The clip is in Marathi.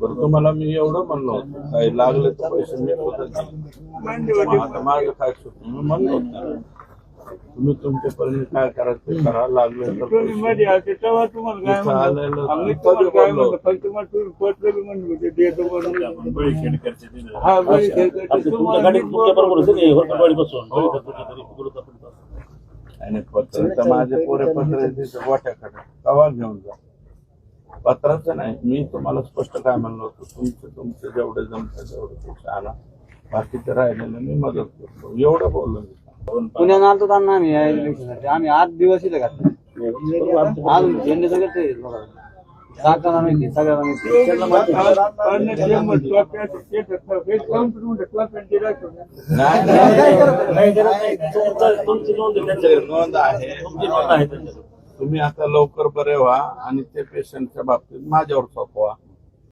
बरं तुम्हाला मी एवढं म्हणलो काही लागले तर पैसे मी स्वतः माझं काय चूक मी म्हणलो तुम्ही तुमच्या परीने काय करायचं ते करा. लागले तर दिले. हा माझे पोरे पत्र गोठ्याकडे. तवा घेऊन जा. पत्राचं नाही. मी तुम्हाला स्पष्ट काय म्हणलो होतो? तुमचं तुमचं जेवढे जमतं तेवढे पैसे आणा. बाकीचं राहिलेलं मी मदत करतो. एवढं बोललो मी. पुण्यात आलतो त्यांना आम्ही या इलेक्शनसाठी आम्ही आठ दिवस इथे घातले. अजून झेंडे सगळे ते काकाला माहिती सगळ्याला माहिती नाही. नाही, नाही. तुमचं- तुमची नोंद आहे त्यांच्याकडे. नोंद आहे. तुमची नोंद आहे त्यांच्याकडे. तुम्ही आता लवकर बरे व्हा आणि ते पेशंटच्या बाबतीत माझ्यावर सोपवा.